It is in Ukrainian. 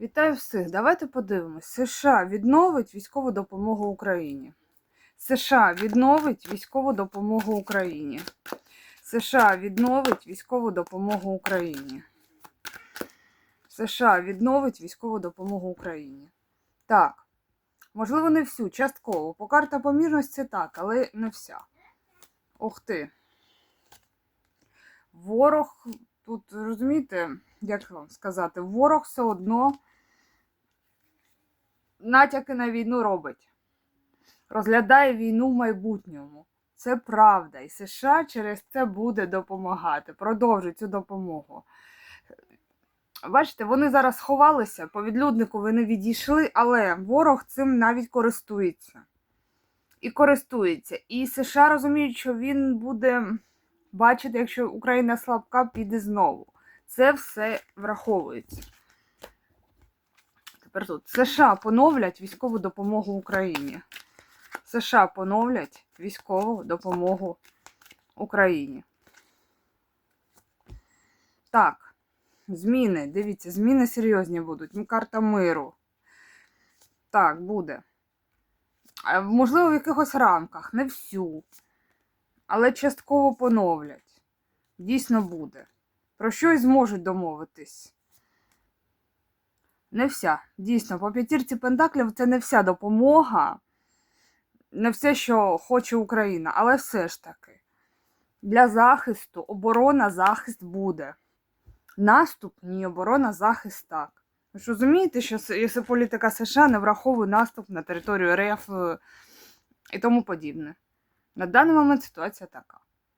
Вітаю всіх. Давайте подивимось. США відновить військову допомогу Україні. США відновить військову допомогу Україні. США відновить військову допомогу Україні. США відновить військову допомогу Україні. Так. Можливо, не всю, частково. По карта помірності так, але не вся. Ух ти. Ворог, тут розумієте, як вам сказати, ворог все одно натяки на війну робить. Розглядає війну в майбутньому. Це правда. І США через це буде допомагати, продовжить цю допомогу. Бачите, вони зараз сховалися, по відлюднику вони відійшли, але ворог цим навіть користується. І користується. І США розуміють, що він буде бачити, якщо Україна слабка, піде знову. Це все враховується. Тепер тут США поновлять військову допомогу Україні. США поновлять військову допомогу Україні. Так, зміни. Дивіться, зміни серйозні будуть. Карта миру. Так, буде. Можливо, в якихось рамках, не всю. Але частково поновлять. Дійсно буде. Про щось зможуть домовитись. Не вся. Дійсно, по п'ятірці Пентаклів це не вся допомога, не все, що хоче Україна, але все ж таки. Для захисту, оборона, захист буде. Наступ ні, оборона, захист так. Ви ж розумієте, що якщо політика США не враховує наступ на територію РФ е, і тому подібне. На даний момент ситуація така.